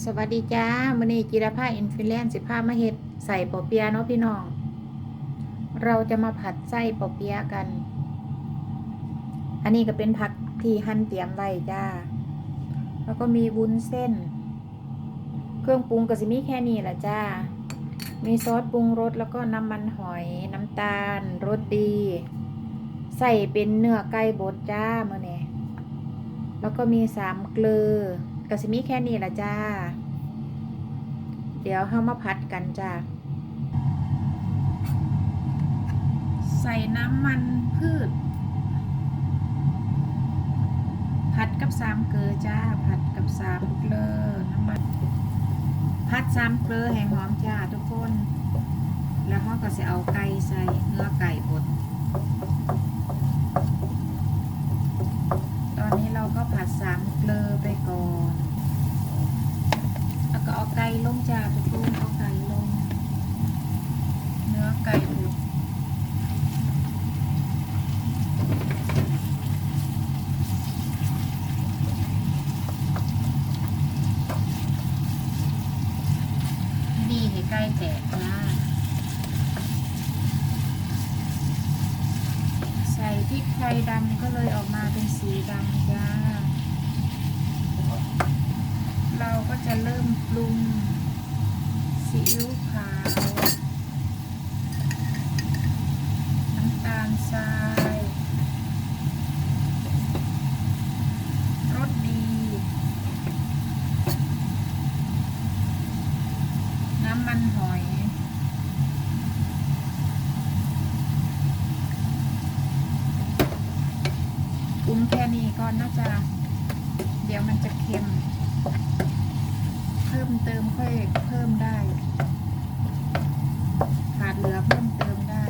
สวัสดีจ้ามื้อนี้จิรภาอินฟิแลนซ์สิพามาเฮ็ดใส่ปอเปียะเนาะพี่น้อง เราจะมาผัดไส้ปอเปียะกัน อันนี้ก็เป็นผักที่หั่นเตรียมไว้จ้า แล้วก็มีวุ้นเส้น เครื่องปรุงก็สิมีแค่นี้แหละจ้า มีซอสปรุงรสแล้วก็น้ำมันหอยน้ำตาลรสดี ใส่เป็นเนื้อไก่บดจ้ามื้อนี้แล้วก็มีสามเกลือ กระสิมีแค่นี้ละจ้า เดี๋ยวเข้ามาพัดกันจ้า ใส่น้ำมันพืช ผัดกับสามเกลือจ้า ผัดกับสามเกลือน้ำมัน ผัดสามเกลือแห้งหอมจ้าทุกคน แล้วเขาก็จะเอาไก่ใส่เนื้อไก่บด เองจ้าทุกคนเอาไก่ลง เนื้อไก่บดดีให้ไก่แตกจ้าใส่พริกไทยดำก็เลยออกมาเป็นสีดำจ้าเราก็จะเริ่มปรุง ซีอิ๊วขาวน้ำตาลทรายรสดี น้ำมันหอยปรุงแค่นี้ก่อนนะจ๊ะเดี๋ยวมันจะเค็ม มเติมค่อยเพิ่มได้ ขาดเหลือเพิ่มเติมได้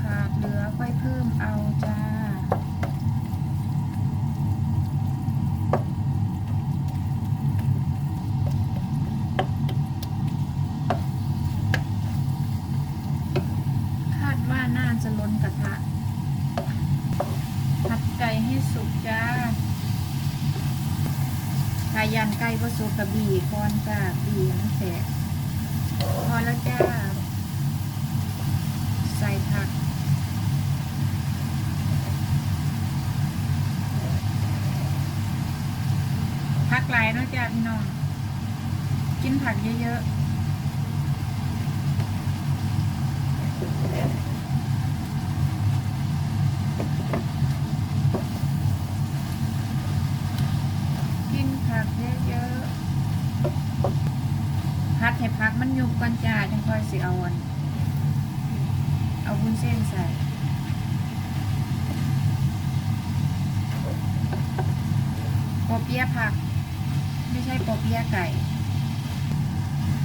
ขาดเหลือค่อยเพิ่มเอาจ้า คาดว่าน่าจะล้นกระทะ ผัด ไก่ให้สุกจ้าถ้ายันไก่ก็สุกกระบี่ก่อนจ้าบี่ให้มันแตกพอแล้วจ้า ใส่ผักผักหลายนะจ้าพี่น้อง กินผักเยอะๆ กินผักเยอะๆผัดให้ผักมันยุบก่อนจ้าจังค่อย สิเอาอันเอาวุ้นเส้นใส่ปอเปี๊ยะผัก ไม่ใช่ปอเปี๊ยะไก่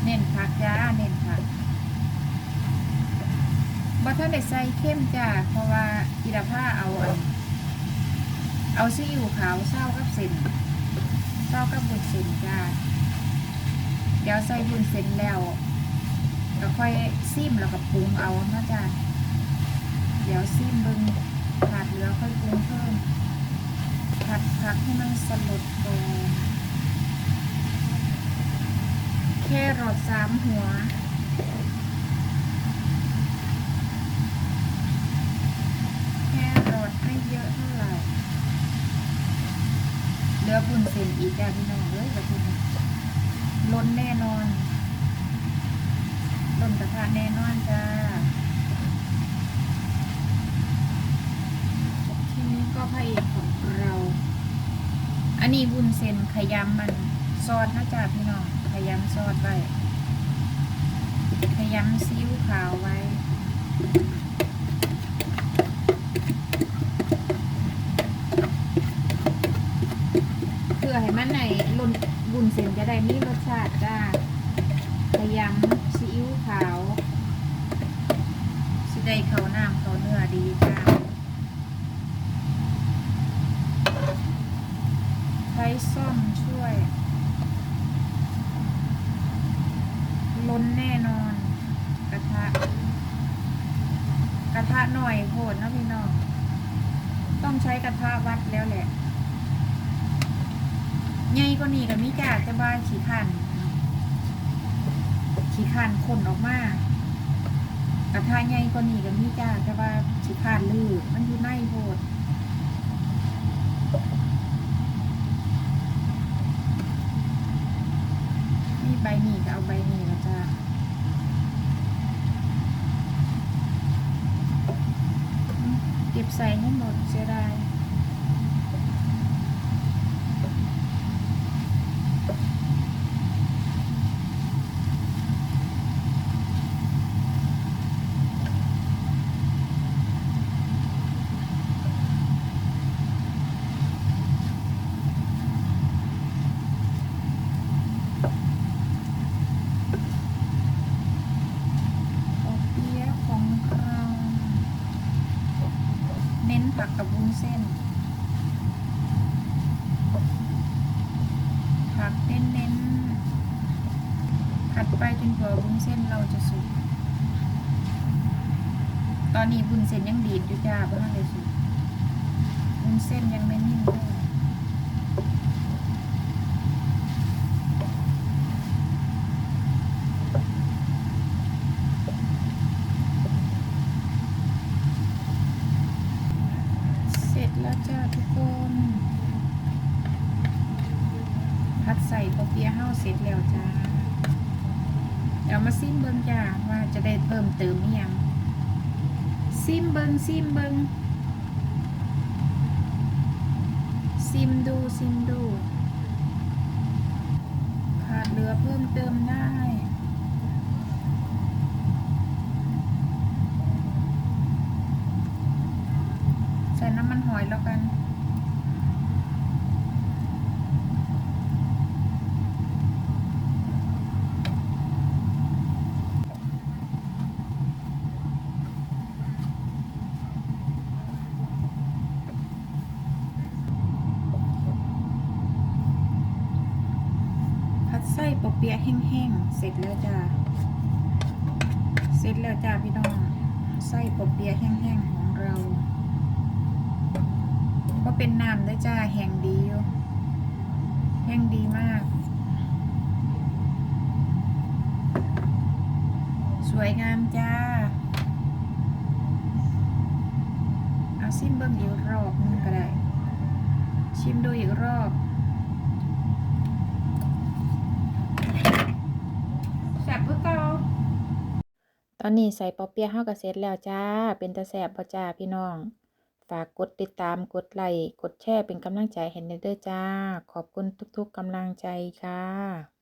เน้นผักจ้าเน้นผักบ่ท่านได้ใส่เข้มจ้าเพราะว่าอีดาผ้าเอาอันเอาซีอิ๊วขาวเศร้ากับเส้นเศร้ากับบุญเส้นจ้าเดี๋ยวใส่บุญเส้นแล้ว ก็ค่อยซิมแล้วก็ปรุงเอาเนาะจ้าเดี๋ยวซิมเบึงขาดเหลือค่อยปรุงเพิ่ม ผัดผักให้มันสลดก่อนแค่รอดสามหัวแค่รอดไม่เยอะเท่าไหร่เหลือปุ่นเส้นอีกจ้าพี่น้องเลยแบบนี้ล้นแน่นอน ล้นกระทะแน่นอนจ้า ทีนี้ก็พระเอกของเรา อันนี้วุ้นเส้นขยำมันซอสนะจ๊ะพี่น้อง ขยำซอสไว้ ขยำซีอิ๊วขาวไว้เพื่อให้มันในลุนบุญเส้นจะได้มีรสชาติจ้าขยำ ขาวสิได้เขาน้ำเขาเนื้อดีจ้าใช้ซ่อมช่วย ล้นแน่นอน กระทะ กระทะหน่อยโหดนะพี่น้อง ต้องใช้กระทะวัดแล้วแหละใหญ่กว่านี้ก็มีจ้าแต่ว่าขี้ขัน ขี้ขันคนออกมากระทะใหญ่กว่านี้ก็มีจ้าแต่ว่าขี้ขันลือมันอยู่ในโพดมีใบหมี่ก็เอาใบหมี่แล้วจ้าเก็บใส่ให้หมดเสียดายปอเปี๊ยะของเรา เน้นผักกับวุ้นเส้น ผักเน้นเน้นๆผัดไปจนกว่าวุ้นเส้นเราจะสุก ตอนนี้วุ้นเส้นยังดีดอยู่จ้าเพราะมันเลยสุกวุ้นเส้นยังไม่นิ่มเลยไหร่เสร็จแล้วจ้าทุกคน ใส่ปอเปี๊ยะเฮาเสร็จแล้วจ้าเดี๋ยวมาซิมเบิ้งจ้าว่าจะได้เพิ่มเติมอีหยังซิมเบิ้งซิมเบิ้งซิมดูซิมดูขาดเหลือเพิ่มเติมได้ใส่น้ำมันหอยแล้วกัน ส้ปอเปียะแห้งๆ เสร็จแล้วจ้า เสร็จแล้วจ้าพี่น้อง ไส้ปอเปียะแห้งๆของเรา ก็เป็นน้ำได้จ้าแห้งดีอยู่แห้งดีมาก สวยงามจ้า เอาซิมเบิ้งอีกรอบนึงก็ได้ ชิมดูอีกรอบ แซ่บเพื่อเก่า ตอนนี้ใส่ปอเปี๊ยะเฮาก็เสร็จแล้วจ้า เป็นตาแซ่บบ่จ้าพี่น้อง ฝากกดติดตามกดไลค์กดแชร์เป็นกำลังใจให้เด้อจ้า ขอบคุณทุกๆกำลังใจค่ะ